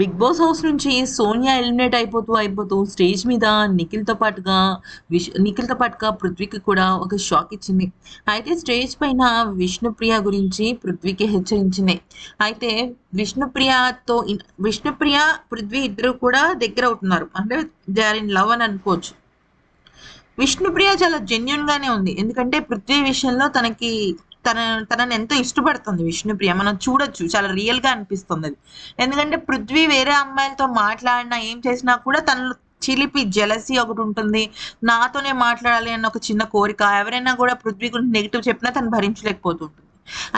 Big boss house నుంచి Sonia eliminate అయిపోతూ అయిపోతూ స్టేజ్ మీద నిఖిల్తో పాటుగా విష్ నిఖిల్తో పాటుగా పృథ్వీకి కూడా ఒక షాక్ ఇచ్చింది. అయితే స్టేజ్ పైన విష్ణుప్రియ గురించి పృథ్వీకి హెచ్చరించింది. అయితే విష్ణుప్రియతో విష్ణుప్రియ పృథ్వీ ఇద్దరు కూడా దగ్గర అవుతున్నారు. అంటే దే ఆర్ ఇన్ లవ్ అని అనుకోవచ్చు. విష్ణుప్రియ చాలా జెన్యున్ గానే ఉంది. ఎందుకంటే పృథ్వీ విషయంలో తనకి తన తనని ఎంతో ఇష్టపడుతుంది విష్ణుప్రియ. మనం చూడొచ్చు చాలా రియల్గా అనిపిస్తుంది అది. ఎందుకంటే పృథ్వీ వేరే అమ్మాయిలతో మాట్లాడినా ఏం చేసినా కూడా తనలో చిలిపి జలసీ ఒకటి ఉంటుంది. నాతోనే మాట్లాడాలి అన్న ఒక చిన్న కోరిక ఎవరైనా కూడా పృథ్వీ గురించి నెగిటివ్ చెప్పినా తను భరించలేకపోతుంటుంది.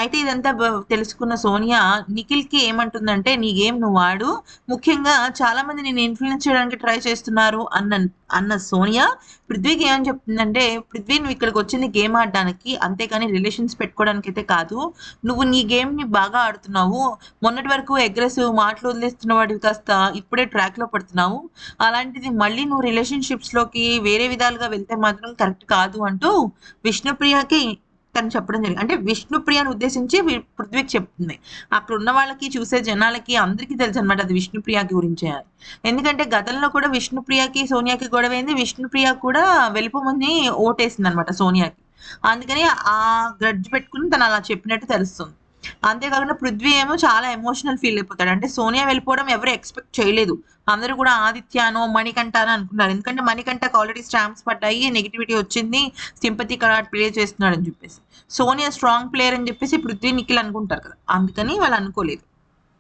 అయితే ఇదంతా తెలుసుకున్న సోనియా నిఖిల్కి ఏమంటుందంటే నీ గేమ్ నువ్వు ఆడు. ముఖ్యంగా చాలా మంది నేను ఇన్ఫ్లుయెన్స్ చేయడానికి ట్రై చేస్తున్నారు అన్న అన్న సోనియా. పృథ్వీకి ఏమని చెప్తుందంటే పృథ్వీ నువ్వు ఇక్కడికి వచ్చింది గేమ్ ఆడడానికి అంతేకాని రిలేషన్స్ పెట్టుకోవడానికి అయితే కాదు. నువ్వు నీ గేమ్ని బాగా ఆడుతున్నావు. మొన్నటి వరకు అగ్రెసివ్ మాటలు వదిలేస్తున్న వాడివి కాస్త ఇప్పుడే ట్రాక్లో పడుతున్నావు. అలాంటిది మళ్ళీ నువ్వు రిలేషన్షిప్స్లోకి వేరే విధాలుగా వెళ్తే మాత్రం కరెక్ట్ కాదు అంటూ విష్ణుప్రియకి తను చెప్పడం జరిగింది. అంటే విష్ణుప్రియను ఉద్దేశించి పృథ్వీకి చెప్తుంది. అక్కడ ఉన్న వాళ్ళకి చూసే జనాలకి అందరికీ తెలుసు అనమాట అది విష్ణుప్రియకి గురించే ఎందుకంటే గతంలో కూడా విష్ణుప్రియకి సోనియాకి గొడవ అయింది. విష్ణుప్రియ కూడా వెళ్ళిపోమని ఓటేసింది అనమాట సోనియాకి. అందుకని ఆ గ్రడ్జ్ పెట్టుకుని తను అలా చెప్పినట్టు తెలుస్తుంది. అంతేకాకుండా పృథ్వీ ఏమో చాలా ఎమోషనల్ ఫీల్ అయిపోతాడు. అంటే సోనియా వెళ్ళిపోవడం ఎవరు ఎక్స్పెక్ట్ చేయలేదు. అందరూ కూడా ఆదిత్యానో మణికంఠానో అనుకున్నారు ఎందుకంటే మణికంఠకు ఆల్రెడీ స్టాంప్స్ పడ్డాయి నెగిటివిటీ వచ్చింది సింపతి కార్డ్ ప్లే చేస్తున్నాడు అని చెప్పేసి. సోనియా స్ట్రాంగ్ ప్లేయర్ అని చెప్పేసి పృథ్వీ నిఖిల్ అనుకుంటారు కదా. అందుకని వాళ్ళు అనుకోలేదు.